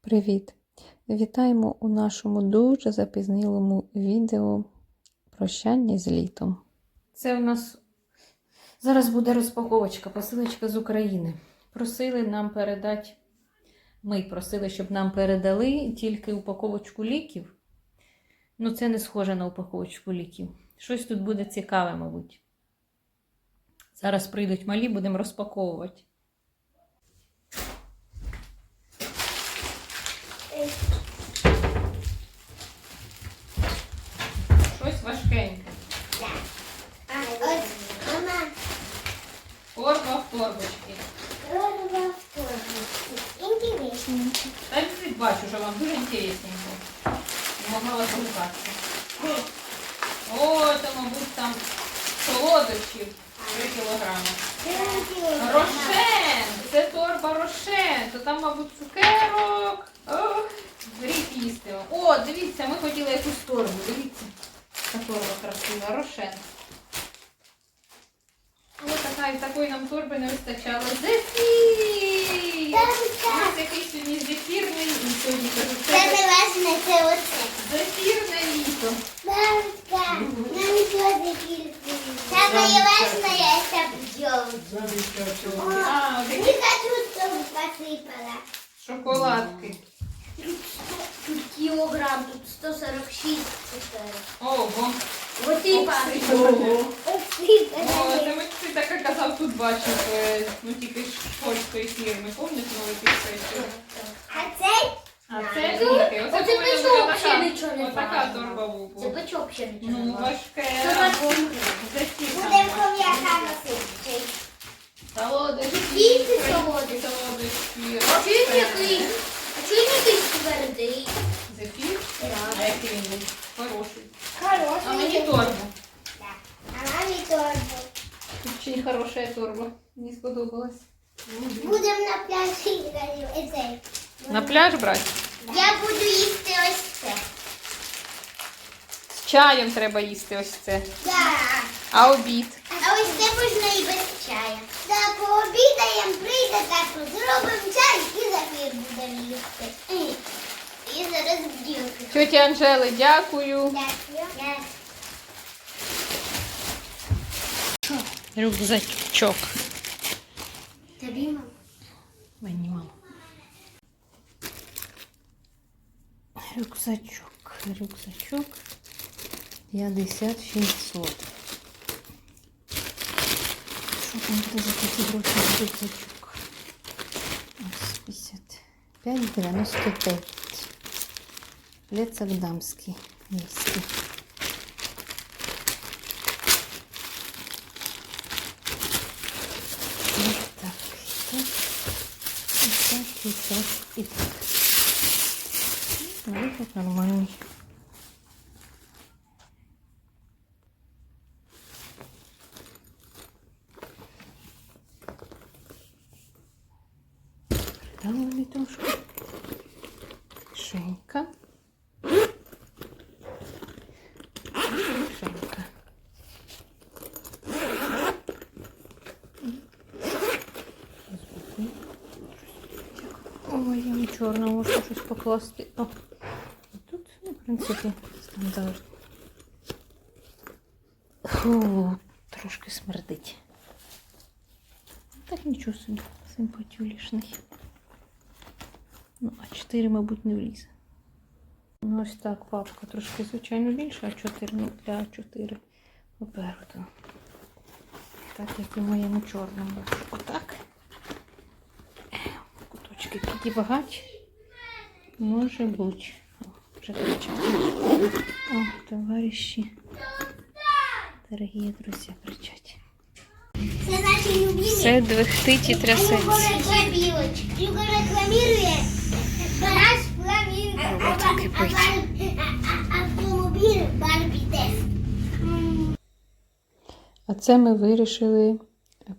Привіт! Вітаємо у нашому дуже запізнілому відео Прощання з літом. Це у нас зараз буде розпаковочка, посилочка з України. Просили нам передати, ми просили, щоб нам передали тільки упаковочку ліків. Ну, це не схоже на упаковочку ліків. Щось тут буде цікаве, мабуть. Зараз прийдуть малі, будемо розпаковувати. Важкеньке. Ось мама Торба в торбочці. робила форму. Інтересненько. Та я бачу, що вам дуже інтересненько. Могла вас гукатися. О, це, мабуть, там солодощів 3 кілограми. Рошен! Це торба Рошен. То там, мабуть, цукерок. Ох, Гріх їсти. О, дивіться, ми хотіли якусь торбу. Дивіться Така торба красива. Рошен. Ось така, і такої нам торби не вистачало. Зефір! У нас якийсь сьогодні зефірний, і сьогодні кажу, Це це не важне, це оце. зефірне літо. Бабушка, нам тоже кілька. Самое важное это бьем. А, Не такі хочу, чтобы посыпала. шоколадки. Тут килограмм, тут 146 цукерок. Ого. Вот и Ого. О, посыпала. це ми ти так казав, тут бачив, е, ну тільки ж польської фірми, пам'ятаєте, новий підсвічив. А цей? А це Ну, ліки. Оце оце ще нічого не така, торба була. Це бачок ще нічого Ну, не важко. важке. Це важко. Зефір там Будемо важке. хом'яка носити. Солодощі. Діти солодощі. Солодощі. А чого він Рошен. який? А чого він якийсь твердий? Зефір? А який він був? Хороший. Хороший. А мені торбу. Да. А мамі торбу. Очень хорошая торба. Мені сподобалась. Будемо на пляжі грати. Цей. Пляж брати? Я буду їсти ось це. З чаєм треба їсти ось це. Да. А обід? А ось це можна і без чая. Так, пообідаємо, прийде так, зробимо чай і зефір будемо їсти. І- зараз бділки. Тьоті Анжели, дякую. Дякую. Рюкзачок. Тобі, мам? Мені мама. Рюкзачок. Рюкзачок. 50 600. Що там буде за такі гроші за рюкзачок? Ось 55, 95. Пляцак дамський. Міський. Ось так. І так, і так, і так, І так. Ну, виход нормальний. Придавили трошки. Шенька. Шенька. Ой, я не чорна, можна щось покласти. О, тут, ну, в принципі, стандарт. Фу, трошки смердить. Так нічого собі, симпатюлішний. Ну, а 4, мабуть, не влізе. Ну, ось так папка трошки, звичайно, більша, а 4, ну, для А4 попереду. Так, як і в моєму чорному. Отак. Куточки такі багаті. Може бути. Кричать. О, товариші. Дорогі друзі, кричать. Це наші любимі. Це. Юга рекламірує гараж фламінго. Робота. Автомобіль Барбі Тест. А це ми вирішили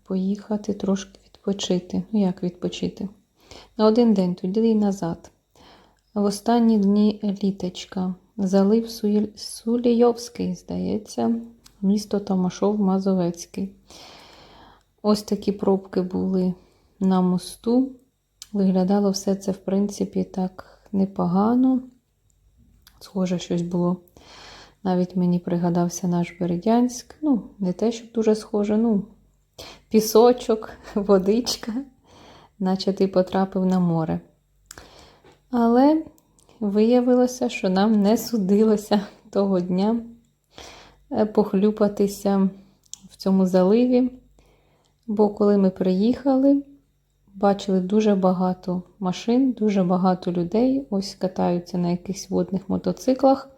поїхати трошки відпочити. Ну, як відпочити? На один день, тоді і назад. В останні дні літочка. Залив Сулійовський, здається, місто Томашов Мазовецький. Ось такі пробки були на мосту. Виглядало все це, в принципі, так непогано. Схоже, щось було. Навіть мені пригадався наш Бердянськ. Ну, не те, щоб дуже схоже, ну, пісочок, водичка, наче ти потрапив на море. Але виявилося, що нам не судилося того дня е, похлюпатися в цьому заливі. Бо коли ми приїхали, бачили дуже багато машин, дуже багато людей. Ось катаються на якихось водних мотоциклах.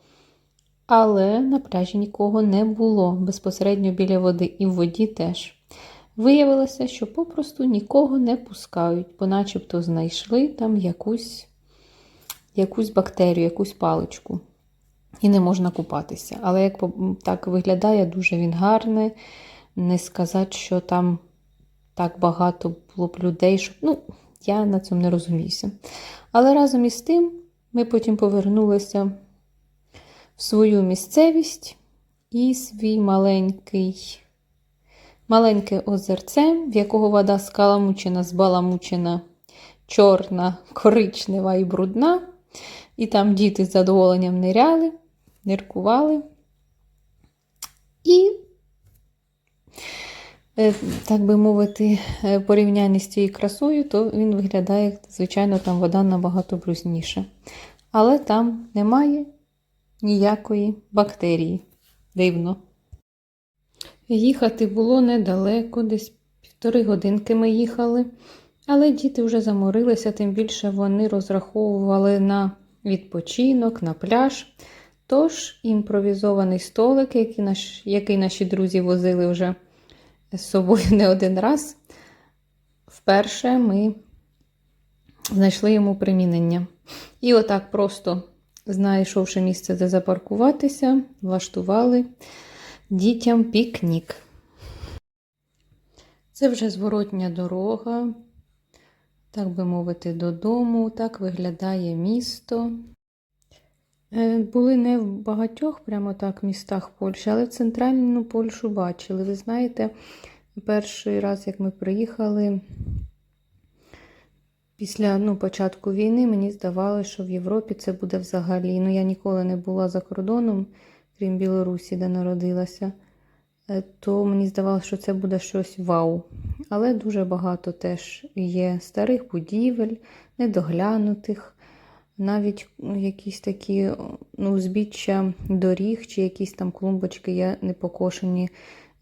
Але на пляжі нікого не було безпосередньо біля води, і в воді теж. Виявилося, що попросту нікого не пускають, бо начебто знайшли там якусь, якусь бактерію, якусь паличку. І не можна купатися. Але як так виглядає, дуже він гарний. Не сказати, що там так багато було б людей, щоб. Ну, я на цьому не розуміюся. Але разом із тим ми потім повернулися в свою місцевість і свій маленький, маленьке озерце, в якого вода скаламучена, збаламучена, чорна, коричнева і брудна. І там діти з задоволенням ниряли, ниркували. І, е, так би мовити, е, в порівнянні з цією красою, то він виглядає, звичайно, там вода набагато брудніша. Але там немає ніякої бактерії. Дивно. Їхати було недалеко, десь півтори годинки ми їхали, але діти вже заморилися, тим більше вони розраховували на відпочинок, на пляж. Тож імпровізований столик, який, наш, який наші друзі возили вже з собою не один раз, вперше ми знайшли йому примінення. І отак просто знайшовши місце, де запаркуватися, влаштували дітям пікнік. Це вже зворотня дорога, так би мовити, додому. Так виглядає місто. Е, Були не в багатьох прямо так містах Польщі, але центральну Польщу бачили. Ви знаєте, перший раз, як ми приїхали, Після ну, початку війни мені здавалося, що в Європі це буде взагалі. Ну, я ніколи не була за кордоном, крім Білорусі, де народилася, Е, то мені здавалося, що це буде щось вау. Але дуже багато теж є старих будівель, недоглянутих, навіть ну, якісь такі ну, узбіччя доріг чи якісь там клумбочки є непокошені.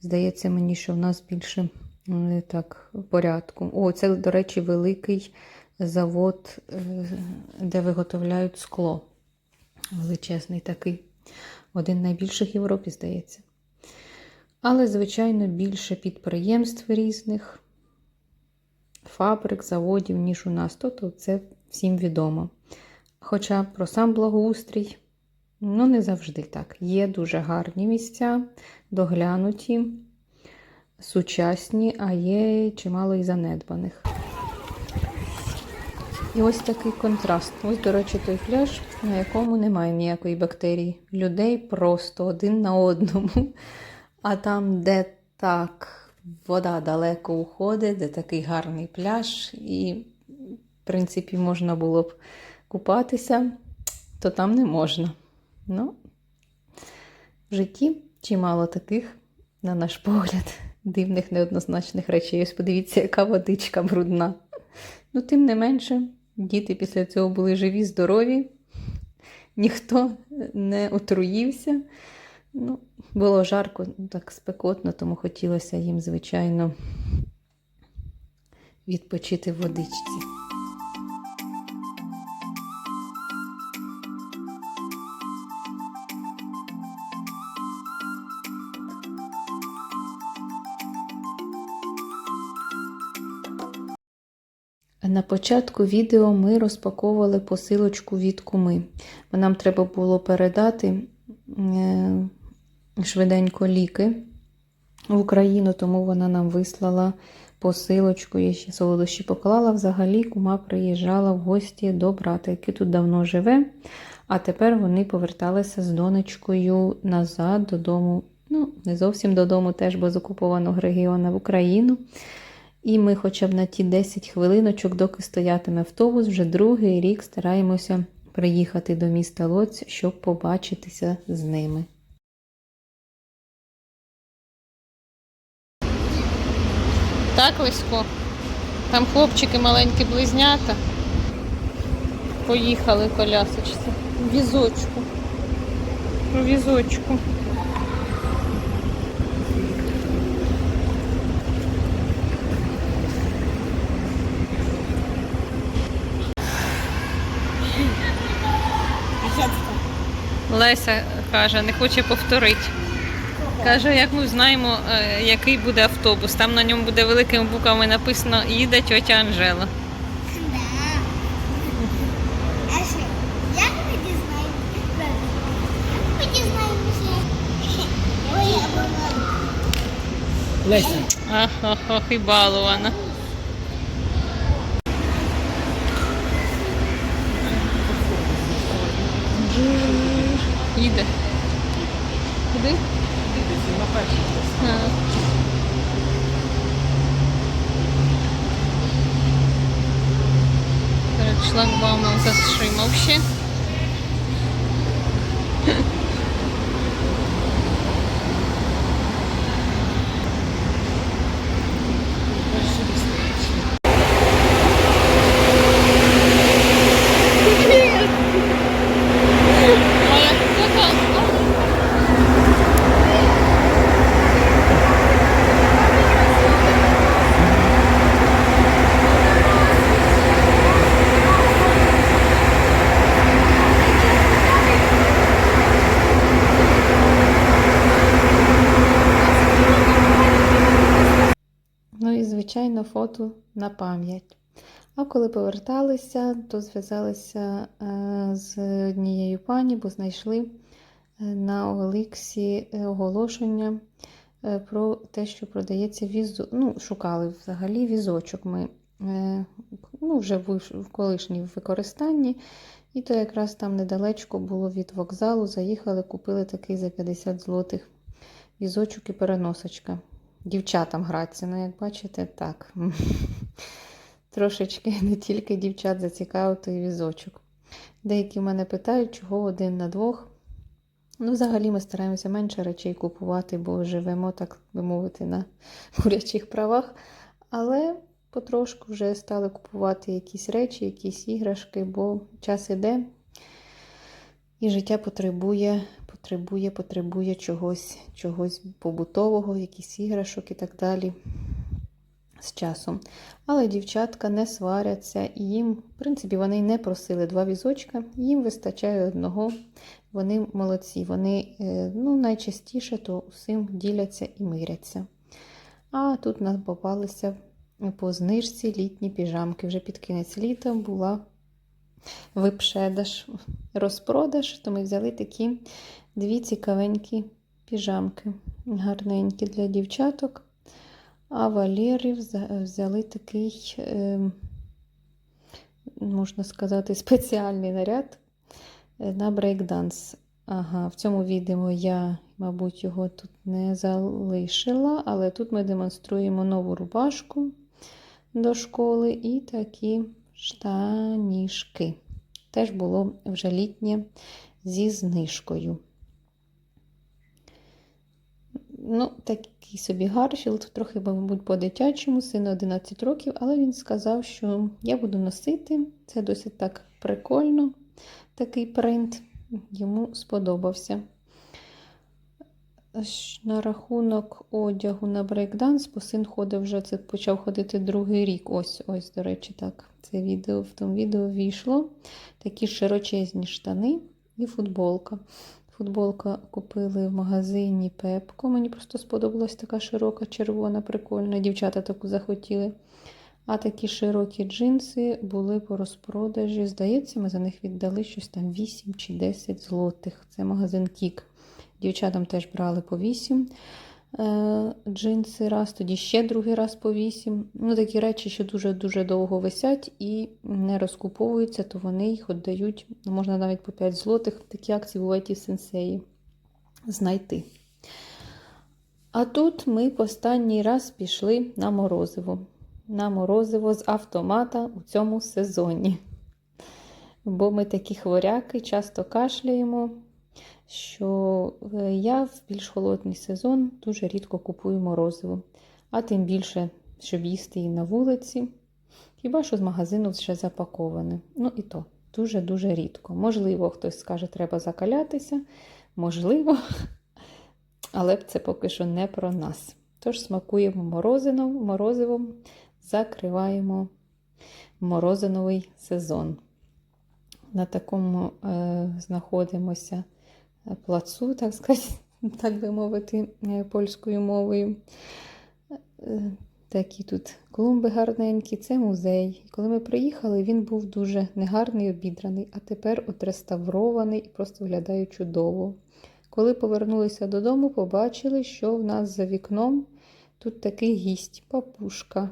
Здається мені, що в нас більше е, так в порядку. О, це, до речі, великий завод, е, де виготовляють скло. Величезний такий. Один найбільших в Європі, здається. Але, звичайно, більше підприємств різних, фабрик, заводів, ніж у нас. Тобто це всім відомо. Хоча про сам благоустрій, ну, не завжди так. Є дуже гарні місця, доглянуті, сучасні, а є чимало і занедбаних. І ось такий контраст. Ось, до речі, той пляж, на якому немає ніякої бактерії. Людей просто один на одному. А там, де так вода далеко уходить, де такий гарний пляж, і, в принципі, можна було б купатися, то там не можна. Ну, в житті чимало таких, на наш погляд, дивних неоднозначних речей. Ось подивіться, яка водичка брудна. Ну, тим не менше, діти після цього були живі, здорові, ніхто не отруївся. Ну, було жарко, так спекотно, тому хотілося їм, звичайно, відпочити в водичці. На початку відео ми розпаковували посилочку від куми. Нам треба було передати е, швиденько ліки в Україну, тому вона нам вислала посилочку. Я ще солодощі поклала. Взагалі кума приїжджала в гості до брата, який тут давно живе. А тепер вони поверталися з донечкою назад додому. Ну, не зовсім додому, теж без окупованого регіону в Україну. І ми хоча б на ті 10 хвилиночок, доки стоятиме автобус, вже другий рік стараємося приїхати до міста Лоць, щоб побачитися з ними. Так, Лисько? Там хлопчики маленькі близнята. Поїхали колясочці. Візочку. Візочку. Леся каже, не хоче повторити. Каже, як ми знаємо, е, який буде автобус. Там на ньому буде великими буквами написано їде тьотя Анжела. Леся, Ах, ох, ох, і балована. Їде. Куди? А. Перед шлагбаумом затримавши. Моя кота. Ну і, звичайно, фото на пам'ять. А коли поверталися, то зв'язалися е, з однією пані, бо знайшли е, на Олексі е, оголошення про те, що продається візу. Ну, шукали взагалі візочок. Ми ну, вже в колишній використанні. І то якраз там недалечко було від вокзалу. Заїхали, купили такий за 50 злотих візочок і переносочка. Дівчатам граться, ну як бачите, так. Трошечки не тільки дівчат зацікавив той візочок. Деякі в мене питають, чого один на двох. Ну, взагалі ми стараємося менше речей купувати, бо живемо, так би мовити, на курячих правах. Але потрошку вже стали купувати якісь речі, якісь іграшки, бо час іде, і життя потребує, потребує, потребує чогось, чогось побутового, якісь іграшок і так далі з часом. Але дівчатка не сваряться, і їм, в принципі, вони не просили два візочка, їм вистачає одного. Вони молодці. Вони е, ну, найчастіше то усім діляться і миряться. А тут нам попалися по знижці літні піжамки. Вже під кінець літа була випшедаш, розпродаж, то ми взяли такі дві цікавенькі піжамки, гарненькі для дівчаток. А Валєри вза- взяли такий, е, можна сказати, спеціальний наряд е, на брейкданс. Ага, в цьому відео я, мабуть, його тут не залишила, але тут ми демонструємо нову рубашку до школи і такі штанішки. Теж було вже літнє зі знижкою. Ну, такий собі гаршіл, трохи, мабуть, по-дитячому, сину 11 років, але він сказав, що я буду носити. Це досить так прикольно, такий принт. Йому сподобався. На рахунок одягу на брейкданс, бо син ходив вже, це почав ходити другий рік. Ось, ось, до речі, так. Це відео в тому відео війшло. Такі широчезні штани і футболка. Футболка купили в магазині Пепко. Мені просто сподобалась така широка, червона, прикольна. Дівчата таку захотіли. А такі широкі джинси були по розпродажі. Здається, ми за них віддали щось там 8 чи 10 злотих. Це магазин Кік. Дівчатам теж брали по 8 е, джинси раз, тоді ще другий раз по 8. Ну, такі речі, що дуже-дуже довго висять і не розкуповуються, то вони їх віддають, ну, можна навіть по 5 злотих. Такі акції бувають і в сенсеї знайти. А тут ми в останній раз пішли на морозиво. на морозиво з автомата у цьому сезоні. Бо ми такі хворяки, часто кашляємо, що е, я в більш холодний сезон дуже рідко купую морозиво, а тим більше, щоб їсти її на вулиці. Хіба що з магазину вже запаковане. Ну і то дуже-дуже рідко. Можливо, хтось скаже, треба закалятися. Можливо, але це поки що не про нас. Тож смакуємо морозином, морозивом, закриваємо морозиновий сезон. На такому е, знаходимося плацу, так сказати, так би мовити, е, польською мовою. Е, Такі тут клумби гарненькі, це музей. Коли ми приїхали, він був дуже негарний, обідраний, а тепер отреставрований і просто виглядає чудово. Коли повернулися додому, побачили, що в нас за вікном тут такий гість, папушка.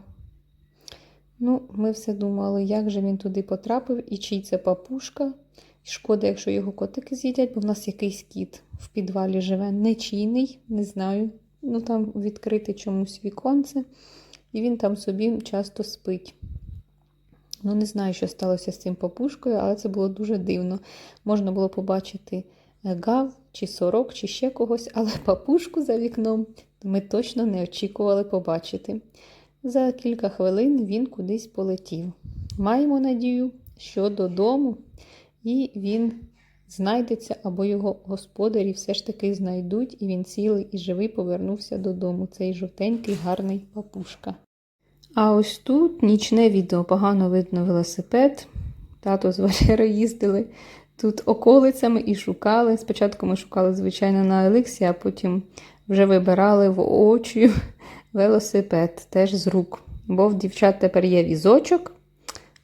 Ну, ми все думали, як же він туди потрапив і чий це папушка. Шкода, якщо його котики з'їдять, бо в нас якийсь кіт в підвалі живе. Нечийний, не знаю. Ну там відкрите чомусь віконце, і він там собі часто спить. Ну, не знаю, що сталося з цим папушкою, але це було дуже дивно. Можна було побачити е, гав, чи сорок, чи ще когось, але папушку за вікном ми точно не очікували побачити. За кілька хвилин він кудись полетів. Маємо надію, що додому, і він знайдеться, або його господарі все ж таки знайдуть, і він цілий і живий повернувся додому. Цей жовтенький гарний папушка. А ось тут нічне відео погано видно велосипед. Тато з Валерою їздили тут околицями і шукали. Спочатку ми шукали, звичайно, на Еликсі, а потім вже вибирали в очі велосипед теж з рук. Бо в дівчат тепер є візочок.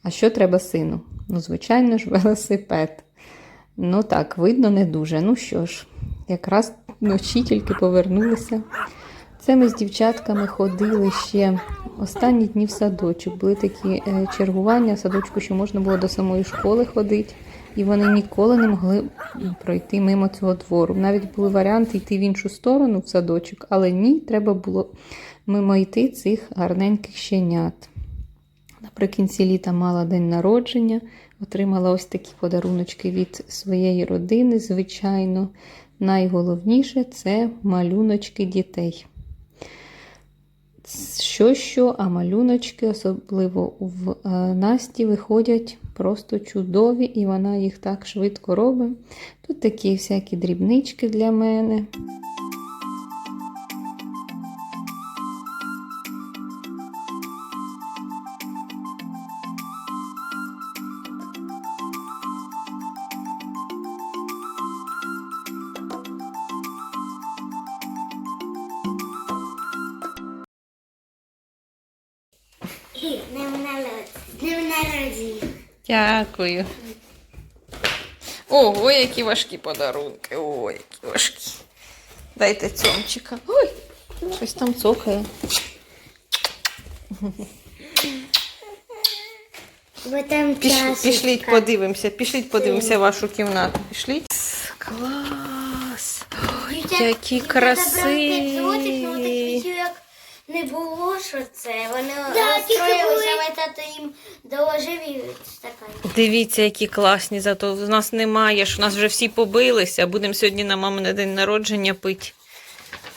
А що треба сину? Ну, звичайно ж, велосипед. Ну так, видно не дуже. Ну що ж, якраз вночі тільки повернулися. Це ми з дівчатками ходили ще останні дні в садочок. Були такі е, чергування в садочку, що можна було до самої школи ходити, і вони ніколи не могли пройти мимо цього двору. Навіть були варіанти йти в іншу сторону в садочок, але ні, треба було мимо йти цих гарненьких щенят. Наприкінці літа мала день народження, отримала ось такі подаруночки від своєї родини. Звичайно, найголовніше це малюночки дітей. Що, що, а малюночки, особливо в е, Насті, виходять просто чудові, і вона їх так швидко робить. Тут такі всякі дрібнички для мене. Дякую. Ого, які важкі подарунки. Ой, які важкі. Дайте цьомчика. Ой, щось там цокає. Бо там Піш, пішліть, подивимося, пішліть, подивимося вашу кімнату. Пішліть. Клас! Ой, які красиві! Не було, що це. Вони Да, тільки розстроїлися, були- тато їм доложив і стакан. Дивіться, які класні, зато в нас немає, ж у нас вже всі побилися. Будемо сьогодні на мамине день народження пити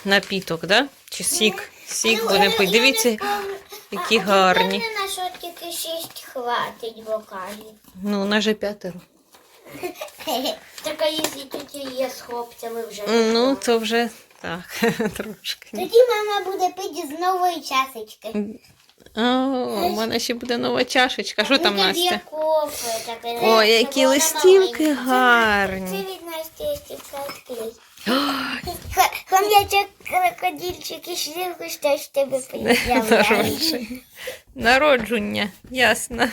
напіток, да? Чи сік? Сік будемо пити. Дивіться, які гарні. на що тільки шість хватить бокалів. Ну, у нас же п'ятеро. Так а якщо тільки є з хлопцями вже. Ну, то вже так, трошки. Тоді мама буде пити з нової часочки. О, у мене ще буде нова чашечка. Що там, Настя? це які листівки маленька. гарні. Це від Насті є цікавий. Хом'ячок, крокодильчик і шлівку, що ж тебе появляє. Народження. Народження, ясно.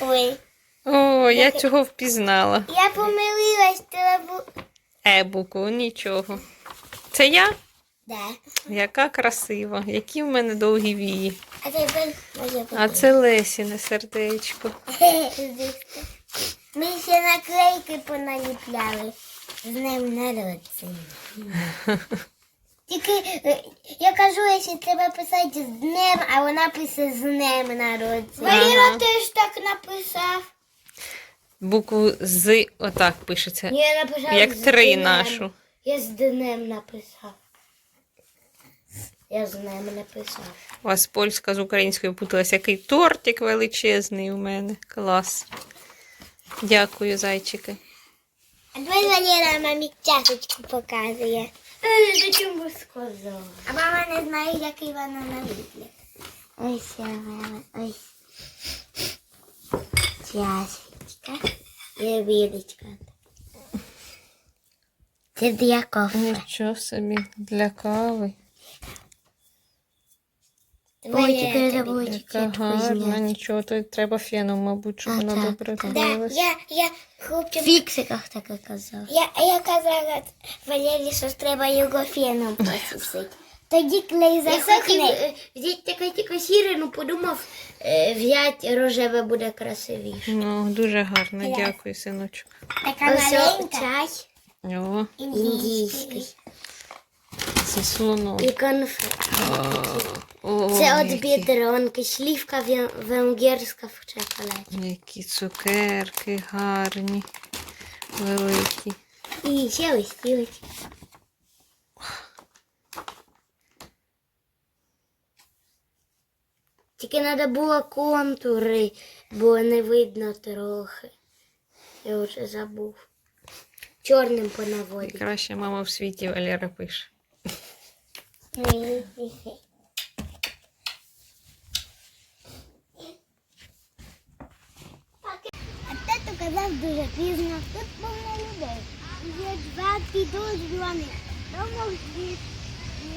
Ой, О, я цього впізнала. я помилилась, треба... Ебуку, нічого. Це я? Да. Яка красива, які в мене довгі вії. А може А це Лесіне сердечко. Ми ще наклейки поналіпляли. З днем народження. Тільки е, я кажу, якщо треба писати з днем, а вона пише з днем народження. Валера теж так написав. Букву з отак пишеться. Я написав Як з три нашу. Я з днем написав. Я з днем написав. У вас польська з українською путалася. Який тортик величезний у мене. Клас. Дякую, зайчики. А давай Валера мамі чашечку показує. До чому сказала? А мама не знає, який вона на вигляд. Ось вона, ось. Чашечка. І вілечка. Це для кофе. Нічого собі для кави. Яка гарна, нічого, то треба феном, мабуть, щоб вона добре грілася. Я, я хлопчик... В фіксиках таке казав. Я, я казала Валерії, що треба його феном посісити. Тоді клей засохне. Взяти таке тільки сіре, ну подумав, е, взяти рожеве буде красивіше. Ну, дуже гарно, дякую, синочок. Така маленька. чай О, індійський. це слоном. І конфет. Це от які, бідронки, слівка вен- венгерська в чоколаді. які цукерки гарні, великі. І ще листівочки. Тільки треба було контури, бо не видно трохи. Я вже забув. Чорним понаводити. Найкраща мама в світі Валера пише. А тато казав дуже пізно. Тут повно людей. Є два підозрюваних. Тому всі.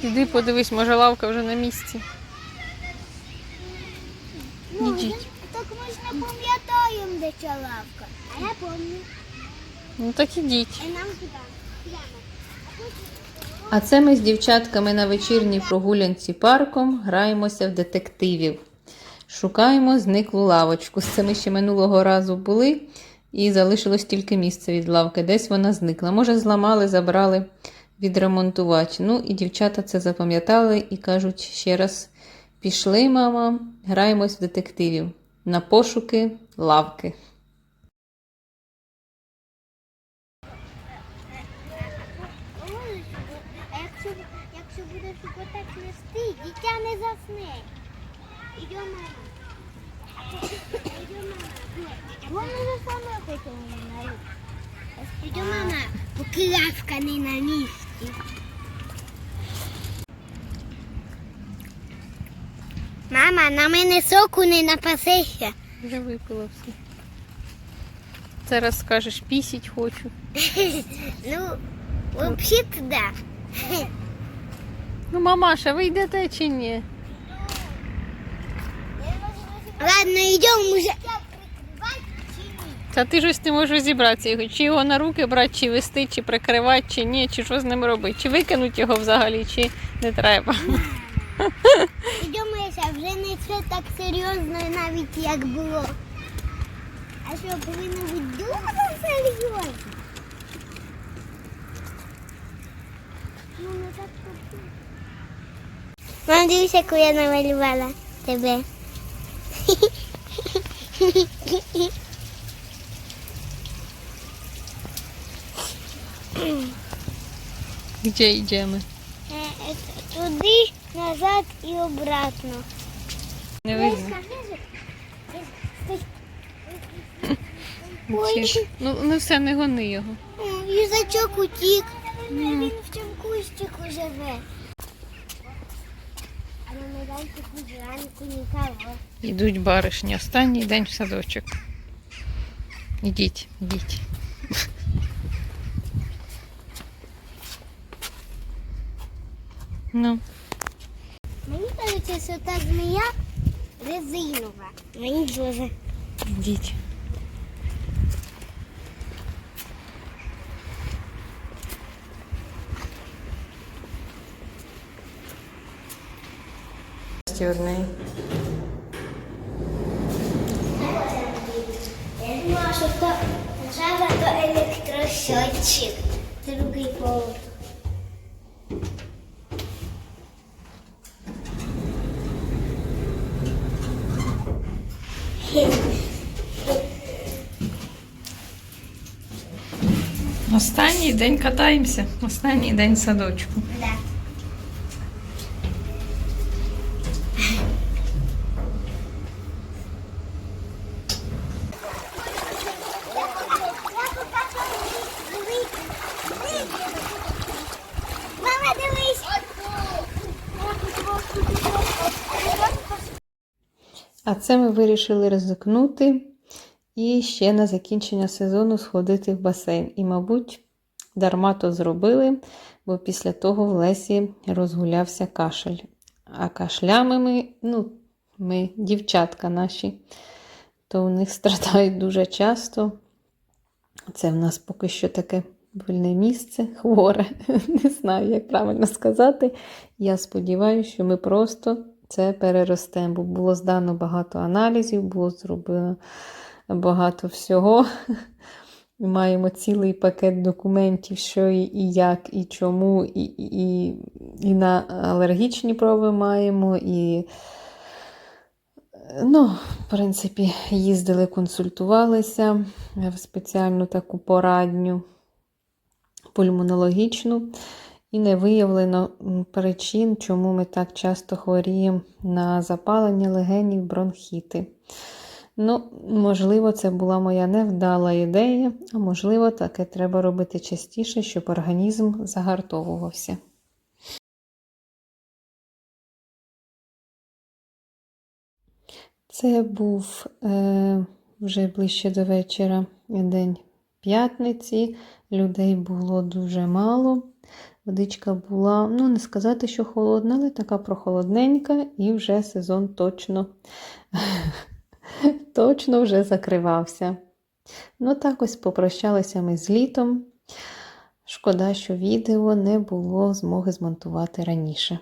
Іди подивись, може лавка вже на місці. Ну, Ідіть. я- так ми ж не пам'ятаємо, де ця лавка. А я пам'ятаю. Ну так ідіть. І нам А це ми з дівчатками на вечірній прогулянці парком граємося в детективів. Шукаємо зниклу лавочку. З це ми ще минулого разу були, і залишилось тільки місце від лавки. Десь вона зникла. Може, зламали, забрали відремонтувати. Ну і дівчата це запам'ятали і кажуть ще раз: пішли, мама, граємось в детективів на пошуки лавки. А якщо, якщо буде так нести, дитя не засне. Ідемо, мама. Ідемо, мама. Вона вже сама хотіла на руку. Ідемо, мама, поки лавка не на місці. Мама, на мене соку не напасешся. Вже випила все. Зараз скажеш, пісіть хочу. Ну, взагалі-то да. Ну, мамаша, ви йдете чи ні? Ладно, йдемо вже. Та ти щось не можеш зібратися його. Чи його на руки брати, чи вести, чи прикривати, чи ні, чи що з ним робити, чи викинути його взагалі, чи не треба. Йдемо, вже не все так серйозно навіть як було. А що повинно бути дуже серйозно? Так Мам, дивись, яку я намалювала тебе. Де йдемо? Туди, назад і обратно. Не видно. Ой. Ну, ну все, не гони його. Їжачок утік. Він в цьому кустику живе. А на майданчику зранку нікого. Йдуть баришні. Останній день в садочок. Ідіть, ідіть. Ну, Мені кажеться, що та змія резинова. Мені дуже. ідіть. Стюрний. Я думала, що то жаба то електрощотчик. Другий повод. Останній день катаємося, останній день садочку. Да. Мама, дивись! А це ми вирішили ризикнути і ще на закінчення сезону сходити в басейн. І, мабуть, дарма то зробили, бо після того в Лесі розгулявся кашель. А кашлями ми, ну, ми, дівчатка наші, то у них страдають дуже часто. Це в нас поки що таке вольне місце, хворе. Не знаю, як правильно сказати. Я сподіваюся, що ми просто це переростемо, бо було здано багато аналізів, було зроблено багато всього. Ми Маємо цілий пакет документів, що і, і як, і чому, і, і, і, на алергічні проби маємо, і Ну, в принципі, їздили, консультувалися в спеціальну таку порадню пульмонологічну, і не виявлено причин, чому ми так часто хворіємо на запалення легенів, бронхіти. Ну, можливо, це була моя невдала ідея, а можливо, таке треба робити частіше, щоб організм загартовувався. Це був е, вже ближче до вечора день п'ятниці. Людей було дуже мало. Водичка була, ну, не сказати, що холодна, але така прохолодненька, і вже сезон точно, точно вже закривався. Ну, так ось попрощалися ми з літом. Шкода, що відео не було змоги змонтувати раніше.